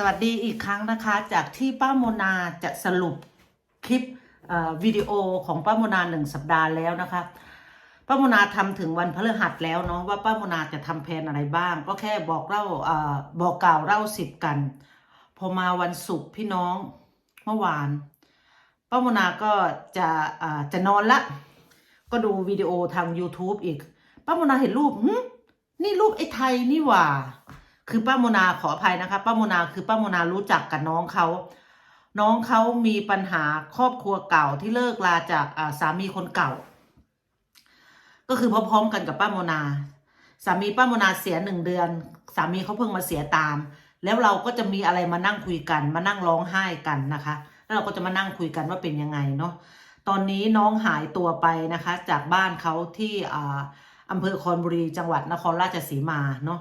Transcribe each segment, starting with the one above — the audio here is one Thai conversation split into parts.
สวัสดีอีกครั้งนะคะจากที่ป้าโมนาจะสรุปคลิปวิดีโอของป้าโมนาหนึ่งสัปดาห์แล้วนะคะป้าโมนาทำถึงวันพฤหัสแล้วเนาะว่าป้าโมนาจะทำแผนอะไรบ้าง ก็แค่บอกเล่าอบอกกล่าวเล่าสิบกัน พอมาวันศุกร์พี่น้องเมื่อวานป้าโมนาก็จะจะนอนละ ก็ดูวิดีโอทาง YouTube อีกป้าโมนาเห็นรูปนี่รูปไอ้ไทยนี่หว่า คือป้าโมนาขออภัยนะคะป้าโมนาคือป้าโมนารู้จักกับน้องเขาน้องเขามีปัญหาครอบครัวเก่าที่เลิกลาจากสามีคนเก่า ก็คือพร้อมๆกันกับป้าโมนา สามีป้าโมนาเสียหนึ่งเดือน สามีเขาเพิ่งมาเสียตาม แล้วเราก็จะมีอะไรมานั่งคุยกัน มานั่งร้องไห้กันนะคะ แล้วเราก็จะมานั่งคุยกันว่าเป็นยังไงเนาะตอนนี้น้องหายตัวไปนะคะ จากบ้านเขาที่ออำเภอคอนบุรีจังหวัดนครราชสีมาเนาะ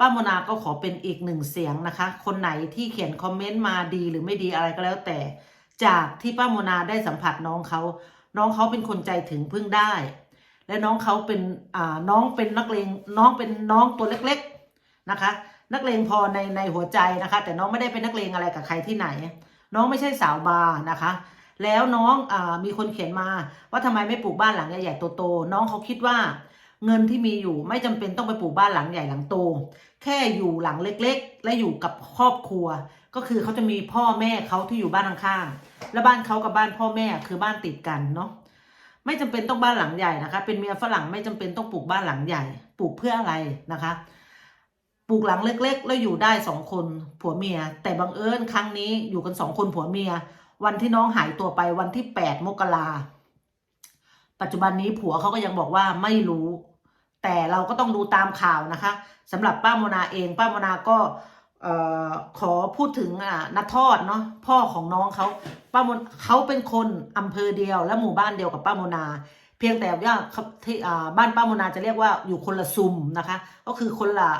ป้าโมนาก็ขอเป็นอีกหนึ่งเสียงนะคะ คนไหนที่เขียนคอมเมนต์มาดีหรือไม่ดีอะไรก็แล้วแต่ จากที่ป้าโมนาได้สัมผัสน้องเขาน้องเขาเป็นคนใจถึงพึ่งได้ และน้องเขาเป็นอ่าน้องเป็นนักเลงน้องเป็นน้องตัวเล็กๆนะคะ นักเลงพอในในหัวใจนะคะ แต่น้องไม่ได้เป็นนักเลงอะไรกับใครที่ไหน น้องไม่ใช่สาวบาร์นะคะแล้วน้องอมีคนเขียนมาว่าทำไมไม่ปลูกบ้านหลังใหญ่ๆโตๆน้องเขาคิดว่า เงินที่มีอยู่ไม่จำเป็นต้องไปปลูกบ้านหลังใหญ่หลังโต แค่อยู่หลังเล็กๆ และอยู่กับครอบครัว ก็คือเขาจะมีพ่อแม่เขาที่อยู่บ้านข้างๆและบ้านเขากับบ้านพ่อแม่คือบ้านติดกันเนาะไม่จำเป็นต้องบ้านหลังใหญ่นะคะ เป็นเมียฝรั่งไม่จำเป็นต้องปลูกบ้านหลังใหญ่ ปลูกเพื่ออะไรนะคะปลูกหลังเล็ก ๆ แล้วอยู่ได้สองคนผัวเมีย แต่บังเอิญครั้งนี้อยู่กันสองคนผัวเมีย วันที่น้องหายตัวไปวันที่แปดมกราปัจจุบันนี้ผัวเขาก็ยังบอกว่าไม่รู้ แต่เราก็ต้องดูตามข่าวนะคะสำหรับป้าโมนาเองป้าโมนาก็ขอพูดถึงนัททอดเนาะพ่อของน้องเขาป้าโมนเขาเป็นคนอำเภอเดียว และหมู่บ้านเดียวกับป้าโมนา เพียงแต่ว่าที่บ้านป้าโมนาจะเรียกว่าอยู่คนละซุมนะคะ ก็คือคนละ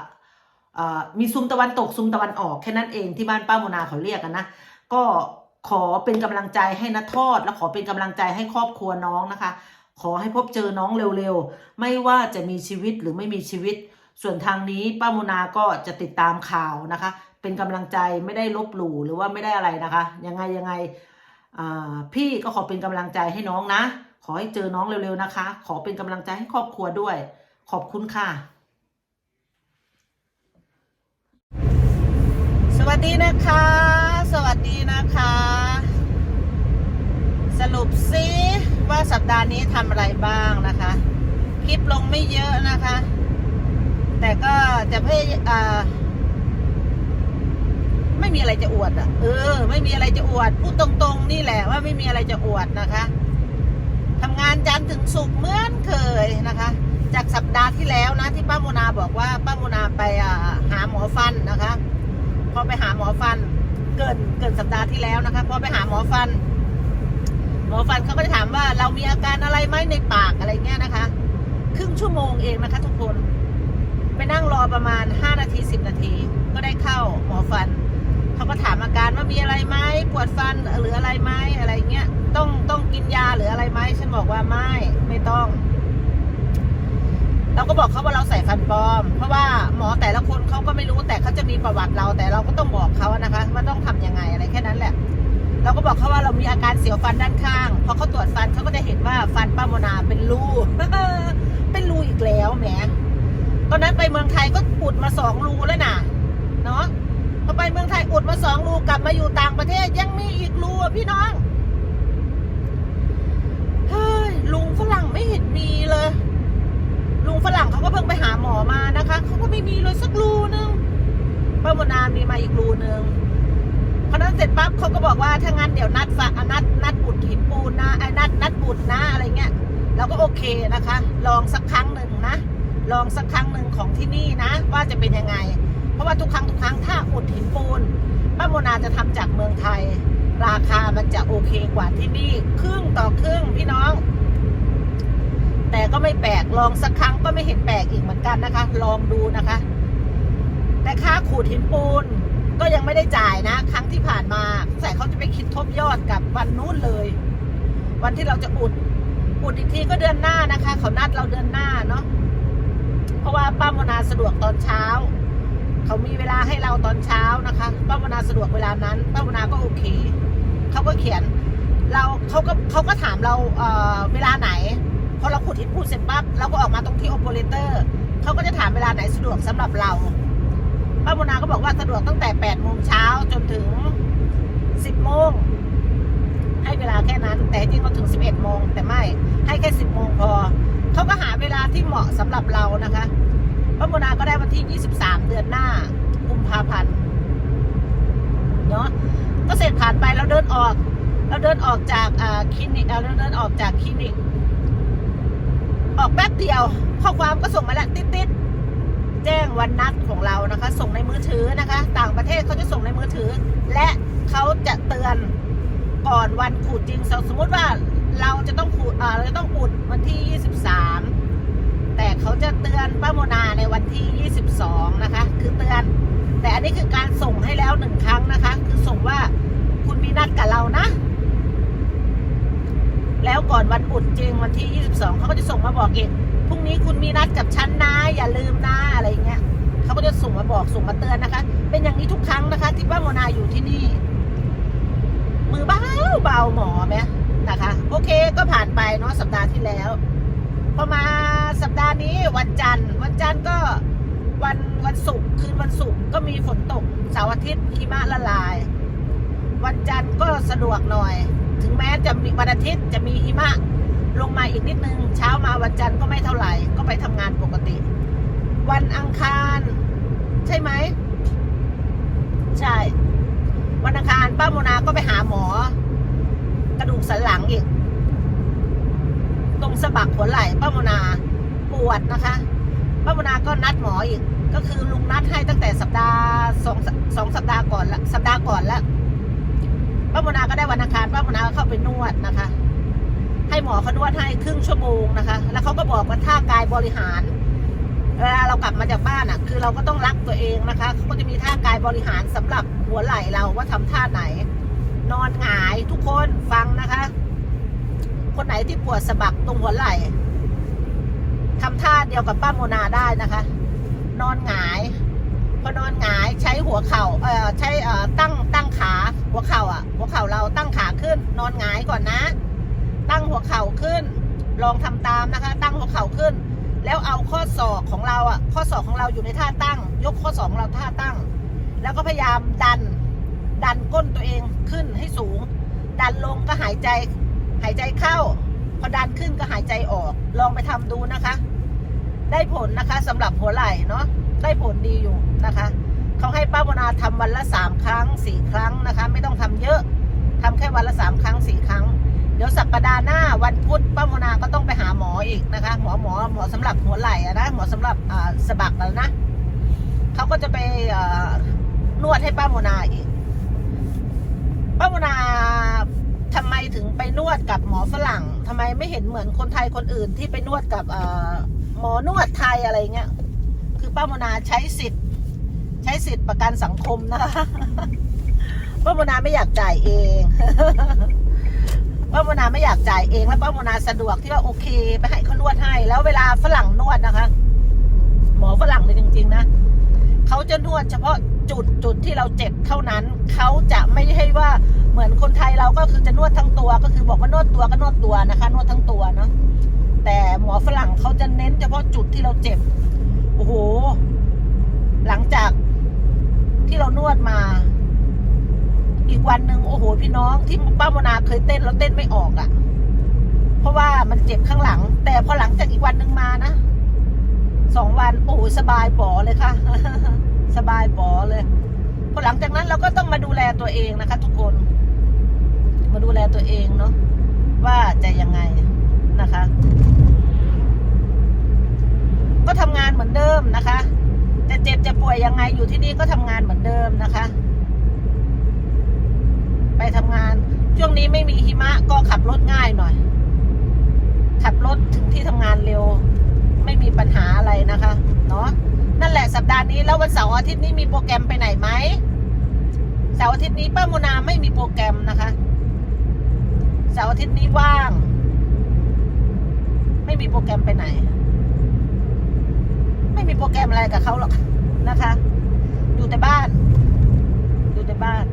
มีซุมตะวันตกซุมตะวันออกแค่นั้นเองที่บ้านป้าโมนาเขาเรียกกันนะก็ขอเป็นกำลังใจให้นัททอด และขอเป็นกำลังใจให้ครอบครัวน้องนะคะ ขอให้พบเจอน้องเร็วๆ ไม่ว่าจะมีชีวิตหรือไม่มีชีวิต ส่วนทางนี้ป้าโมนาก็จะติดตามข่าวนะคะ เป็นกำลังใจไม่ได้ลบหลู่หรือว่าไม่ได้อะไรนะคะ ยังไงยังไงพี่ก็ขอเป็นกำลังใจให้น้องนะ ขอให้เจอน้องเร็วๆนะคะ ขอเป็นกำลังใจให้ครอบครัวด้วย ขอบคุณค่ะ สวัสดีนะคะ สวัสดีนะคะ สรุปซิว่าสัปดาห์นี้ทำอะไรบ้างนะคะ คลิปลงไม่เยอะนะคะ แต่ก็จะพยอ่าไม่มีอะไรจะอวดอะ เออ ไม่มีอะไรจะอวด พูดตรงๆ นี่แหละว่าไม่มีอะไรจะอวดนะคะทำงานจันทร์ถึงศุกร์เหมือนเคยนะคะ จากสัปดาห์ที่แล้วนะที่ป้าโมนาบอกว่าป้าโมนาไปอ่าหาหมอฟันนะคะ พอไปหาหมอฟัน เกินเกินสัปดาห์ที่แล้วนะคะ พอไปหาหมอฟัน หมอฟันเขาก็จะถามว่าเรามีอาการอะไรไหมในปากอะไรเงี้ยนะคะ ครึ่งชั่วโมงเองนะคะทุกคน ไปนั่งรอประมาณ 5 นาที 10 นาที ก็ได้เข้าหมอฟันเขาก็ถามอาการว่ามีอะไรไหมปวดฟันหรืออะไรไหมอะไรเงี้ยต้องต้องกินยาหรืออะไรไหมฉันบอกว่าไม่ไม่ต้อง เราก็บอกเขาว่าเราใส่ฟันปลอม เพราะว่าหมอแต่ละคนเขาก็ไม่รู้แต่เขาจะมีประวัติเราแต่เราก็ต้องบอกเขานะคะว่าต้องทำยังไงอะไรแค่นั้นแหละ ก็บอกเขาว่าเรามีอาการเสียวฟันด้านข้างพอเขาตรวจฟันเขาก็จะเห็นว่าฟันป้าโมนาเป็นรูเป็นรูอีกแล้วแหมตอนนั้นไปเมืองไทยก็อุดมาสองรูแล้วนะเนาะพอไปเมืองไทยอุดมาสองรูกลับมาอยู่ต่างประเทศยังมีอีกรูอะพี่น้องเฮ้ยลุงฝรั่งไม่เห็นมีเลย ลุงฝรั่งเขาก็เพิ่งไปหาหมอมานะคะเขาก็ไม่มีเลยสักรูนึงป้าโมนามีมาอีกรูนึง สร็จปั๊บเขาก็บอกว่าถ้างั้นเดี๋ยวนัดฝะนัดนัดบุดหินปูนนะไอ้นัดนัดบุดนะอะไรเงี้ยเราก็โอเคนะคะ ลองสักครั้งหนึ่งนะ ลองสักครั้งหนึ่งของที่นี่นะ ว่าจะเป็นยังไง เพราะว่าทุกครั้งทุกครั้งถ้าอุดหินปูนป้าโมนาจะทำจากเมืองไทย ราคามันจะโอเคกว่าที่นี่ครึ่งต่อครึ่งพี่น้อง แต่ก็ไม่แปลกลองสักครั้งก็ไม่เห็นแปลกอีกเหมือนกันนะคะ ลองดูนะคะ แต่ค่าขูดหินปูน ก็ยังไม่ได้จ่ายนะ ครั้งที่ผ่านมาแต่เขาจะไปคิดทบยอดกับวันนู้นเลย วันที่เราจะอุด อุดอีกทีก็เดือนหน้านะคะ เขานัดเราเดือนหน้าเนาะเพราะว่าป้ามนาสะดวกตอนเช้า เขามีเวลาให้เราตอนเช้านะคะ ป้ามนาสะดวกเวลานั้น ป้ามนาก็โอเคเขาก็เขียน เราเขาก็เขาก็ถามเราเอ่อเวลาไหนพอเราขุดอินพูดเสร็จปั๊บเราก็ออกมาตรงที่โอเปอเรเตอร์เขาก็จะถามเวลาไหนสะดวกสำหรับเรา ป้าโมนาก็บอกว่าสะดวกตั้งแต่8โมงเช้าจนถึง10โมงให้เวลาแค่นั้น แต่จริงเราถึง11โมงแต่ไม่ให้แค่10โมงพอเขาก็หาเวลาที่เหมาะสำหรับเรานะคะป้าโมนาก็ได้วันที่23เดือนหน้ากุมภาพันธ์เนาะก็เสร็จผ่านไปเราเดินออก เราเดินออกจากคลินิกเอ่อเราเดินออกจากคลินิก ออกแป๊บเดียว ข้อความก็ส่งมาแล้วติดติดๆ แจ้งวันนัดของเรานะคะ ส่งในมือถือนะคะ ต่างประเทศเขาจะส่งในมือถือ และเขาจะเตือนก่อนวันขูดจริง สมมติว่าเราจะต้องขูดเราจะต้องขูดวันที่ 23 แต่เขาจะเตือนป้าโมนาในวันที่ 22 นะคะ คือเตือน แต่อันนี้คือการส่งให้แล้วหนึ่งครั้งนะคะ คือส่งว่าคุณมีนัดกับเรานะแล้วก่อนวันอุดจริงวันที่ 22 เขาก็จะส่งมาบอกเอง พรุ่งนี้คุณมีนัดกับฉันนะอย่าลืมนะอะไรเงี้ยเขาก็จะส่งมาบอกส่งมาเตือนนะคะ เป็นอย่างนี้ทุกครั้งนะคะ ที่ป้าโมนาอยู่ที่นี่ มือเบาเบาหมอไหมนะคะ โอเคก็ผ่านไปเนาะสัปดาห์ที่แล้วพอมาสัปดาห์นี้วันจันทร์ วันจันทร์ก็วันวันศุกร์คืนวันศุกร์ก็มีฝนตกเสาร์อาทิตย์หิมะละลาย วันจันทร์ก็สะดวกหน่อย ถึงแม้จะมีวันอาทิตย์จะมีหิมะ ลงมาอีกนิดนึง เช้ามาวันจันทร์ก็ไม่เท่าไหร่ ก็ไปทำงานปกติ วันอังคาร ใช่ไหม ใช่ วันอังคารป้าโมนาก็ไปหาหมอ กระดูกสันหลังอีก ตรงสะบักหัวไหล่ป้าโมนาปวดนะคะป้าโมนาก็นัดหมออีก ก็คือลุงนัดให้ตั้งแต่สัปดาห์สองสองสัปดาห์ก่อนละสัปดาห์ก่อนละป้าโมนาก็ได้วันอังคารป้าโมนาก็เข้าไปนวดนะคะ ให้หมอเขานวดให้ครึ่งชั่วโมงนะคะ แล้วเขาก็บอกว่าท่ากายบริหารเวลาเรากลับมาจากบ้านอะ คือเราก็ต้องรักตัวเองนะคะเขาก็จะมีท่ากายบริหารสำหรับหัวไหล่เราว่าทำท่าไหน นอนหงายทุกคนฟังนะคะ คนไหนที่ปวดสะบักตรงหัวไหล่ทำท่าเดียวกับป้าโมนาได้นะคะ นอนหงายพอนอนหงายใช้หัวเข่าเอ่อใช้เอ่อตั้งตั้งขาหัวเข่าอะ หัวเข่าเราตั้งขาขึ้น นอนหงายก่อนนะ ตั้งหัวเข่าขึ้น ลองทำตามนะคะ ตั้งหัวเข่าขึ้น แล้วเอาข้อศอกของเราอะข้อศอกของเราอยู่ในท่าตั้ง ยกข้อศอกของเราท่าตั้ง แล้วก็พยายามดัน ดันก้นตัวเองขึ้นให้สูง ดันลงก็หายใจ หายใจเข้า พอดันขึ้นก็หายใจออก ลองไปทำดูนะคะ ได้ผลนะคะสำหรับหัวไหล่เนาะได้ผลดีอยู่นะคะเขาให้ป้าโมนาทำวันละสามครั้งสี่ครั้งนะ ปดาห์หน้าวันพุธป้าโมนาก็ต้องไปหาหมออีกนะคะ หมอหมอหมอสำหรับหัวไหล่นะหมอสำหรับอ่าสะบักแล้วนะเขาก็จะไปอ่อนวดให้ป้าโมนาอีก ป้าโมนาทำไมถึงไปนวดกับหมอฝรั่งทำไมไม่เห็นเหมือนคนไทยคนอื่นที่ไปนวดกับอ่อหมอนวดไทยอะไรเงี้ย คือป้าโมนาใช้สิทธิ์ ใช้สิทธิ์ประกันสังคมนะคะป้าโมนาไม่อยากจ่ายเอง ป้าโมนาไม่อยากจ่ายเองแล้วป้าโมนาสะดวกที่ว่าโอเค ไปให้เขานวดให้ แล้วเวลาฝรั่งนวดนะคะ หมอฝรั่งเลยจริง ๆ นะเขาจะนวดเฉพาะจุดจุดที่เราเจ็บเท่านั้น เขาจะไม่ให้ว่าเหมือนคนไทยเราก็คือจะนวดทั้งตัว ก็คือบอกว่านวดตัวก็นวดตัวนะคะ นวดทั้งตัวเนาะแต่หมอฝรั่งเขาจะเน้นเฉพาะจุดที่เราเจ็บโอ้โหหลังจากที่เรานวดมา อีกวันหนึ่งโอ้โหพี่น้องที่ป้าโมนาเคยเต้นแล้วเต้นไม่ออกอะ่ะ เพราะว่ามันเจ็บข้างหลัง แต่พอหลังจากอีกวันหนึ่งมานะสองวันโอ้โหสบายป๋อเลยค่ะ สบายป๋อเลยพอหลังจากนั้นเราก็ต้องมาดูแลตัวเองนะคะ ทุกคน มาดูแลตัวเองเนาะว่าจะยังไงนะคะ ก็ทำงานเหมือนเดิมนะคะจะเจ็บจะป่วยยังไงอยู่ที่นี่ก็ทำงานเหมือนเดิมนะคะ ไปทำงาน ช่วงนี้ไม่มีหิมะก็ขับรถง่ายหน่อย ขับรถถึงที่ทำงานเร็ว ไม่มีปัญหาอะไรนะคะเนาะนั่นแหละสัปดาห์นี้แล้ววันเสาร์อาทิตย์นี้มีโปรแกรมไปไหนไหมเสาร์อาทิตย์นี้ป้าโมนาไม่มีโปรแกรมนะคะเสาร์อาทิตย์นี้ว่าง ไม่มีโปรแกรมไปไหน ไม่มีโปรแกรมอะไรกับเขาหรอกนะคะ อยู่แต่บ้าน อยู่แต่บ้าน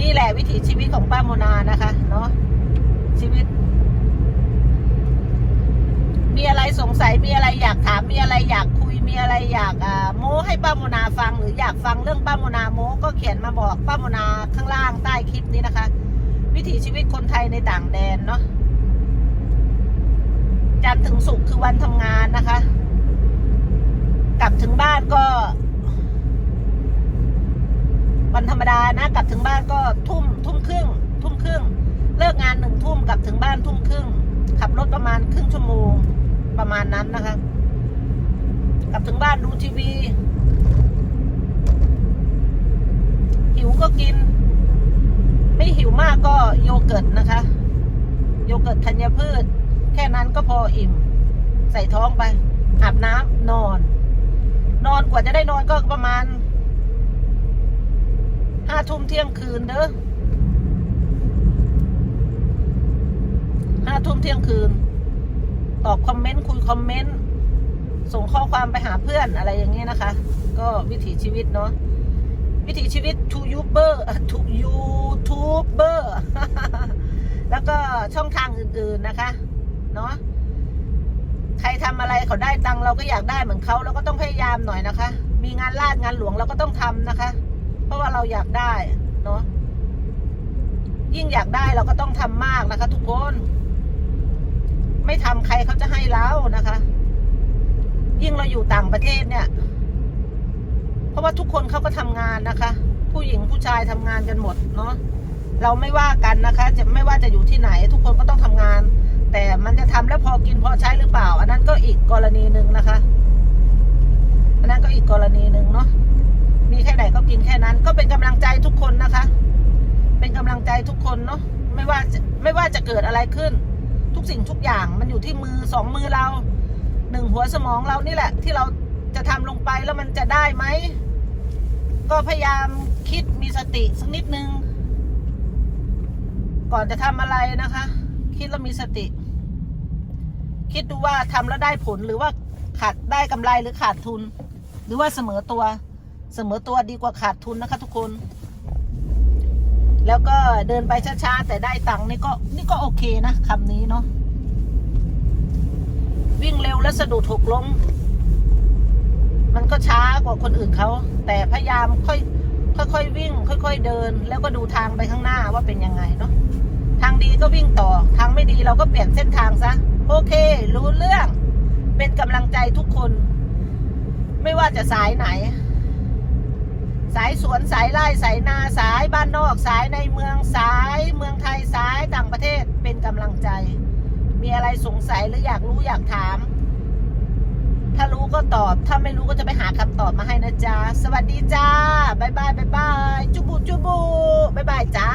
นี่แหละวิถีชีวิตของป้าโมนานะคะเนาะชีวิต มีอะไรสงสัยมีอะไรอยากถามมีอะไรอยากคุยมีอะไรอยากโม้ให้ป้าโมนาฟังหรืออยากฟังเรื่องป้าโมนาโม้ก็เขียนมาบอกป้าโมนาข้างล่างใต้คลิปนี้นะคะ วิถีชีวิตคนไทยในต่างแดนเนาะจันทร์ถึงศุกร์คือวันทำงานนะคะ กลับถึงบ้านก็ วันธรรมดานะกลับถึงบ้านก็ทุ่มทุ่มครึ่ง ทุ่มครึ่ง เลิกงานหนึ่งทุ่มกลับถึงบ้านทุ่มครึ่ง ขับรถประมาณครึ่งชั่วโมงประมาณนั้นนะคะ กลับถึงบ้านดูทีวีหิวก็กิน ไม่หิวมากก็โยเกิร์ตนะคะ โยเกิร์ตธัญพืช แค่นั้นก็พออิ่ม ใส่ท้องไปอาบน้ำนอน นอนกว่าจะได้นอนก็ประมาณ ห้าทุ่มเที่ยงคืนเด้อห้าทุ่มเที่ยงคืน ตอบคอมเมนต์คุยคอมเมนต์ ส่งข้อความไปหาเพื่อนอะไรอย่างนี้นะคะ ก็วิถีชีวิตเนาะวิถีชีวิตทูยูเบอร์ทูยูทูบเบอร์แล้วก็ช่องทางอื่น ๆนะคะ เนาะใครทำอะไรเขาได้ตังเราก็อยากได้เหมือนเขาเราก็ต้องพยายามหน่อยนะคะ มีงานลาดงานหลวงเราก็ต้องทำนะคะ เพราะว่าเราอยากได้เนาะยิ่งอยากได้เราก็ต้องทำมากนะคะ ทุกคน ไม่ทำใครเขาจะให้เรานะคะ ยิ่งเราอยู่ต่างประเทศเนี่ย เพราะว่าทุกคนเขาก็ทำงานนะคะ ผู้หญิงผู้ชายทำงานกันหมดเนาะเราไม่ว่ากันนะคะ จะไม่ว่าจะอยู่ที่ไหน ทุกคนก็ต้องทำงาน แต่มันจะทำแล้วพอกินพอใช้หรือเปล่า อันนั้นก็อีกกรณีหนึ่งนะคะ อันนั้นก็อีกกรณีหนึ่งเนาะ มีแค่ไหนก็กินแค่นั้น ก็เป็นกำลังใจทุกคนนะคะ เป็นกำลังใจทุกคนเนาะไม่ว่าไม่ว่าจะเกิดอะไรขึ้น ทุกสิ่งทุกอย่างมันอยู่ที่มือสองมือเราหนึ่งหัวสมองเรานี่แหละ ที่เราจะทำลงไปแล้วมันจะได้ไหมก็พยายามคิดมีสติสักนิดนึง ก่อนจะทำอะไรนะคะ คิดแล้วมีสติ คิดดูว่าทำแล้วได้ผลหรือว่าขาดได้กำไรหรือขาดทุน หรือว่าเสมอตัว เสมอตัวดีกว่าขาดทุนนะคะ ทุกคน แล้วก็เดินไปช้าๆแต่ได้ตังค์นี่ก็นี่ก็โอเคนะคำนี้เนาะวิ่งเร็วแล้วสะดุดหกล้มมันก็ช้ากว่าคนอื่นเขาแต่พยายามค่อยค่อยๆวิ่ง ค่อย ๆ เดิน แล้วก็ดูทางไปข้างหน้าว่าเป็นยังไงเนาะทางดีก็วิ่งต่อ ทางไม่ดีเราก็เปลี่ยนเส้นทางซะโอเค รู้เรื่อง เป็นกำลังใจทุกคน ไม่ว่าจะสายไหน สายสวนสายไร่สายนาสายบ้านนอกสายในเมืองสายเมืองไทยสายต่างประเทศเป็นกำลังใจ มีอะไรสงสัยหรืออยากรู้อยากถาม ถ้ารู้ก็ตอบ ถ้าไม่รู้ก็จะไปหาคำตอบมาให้นะจ๊ะ สวัสดีจ้าบายบายบายบายจุบุจุบุบายบายจ้า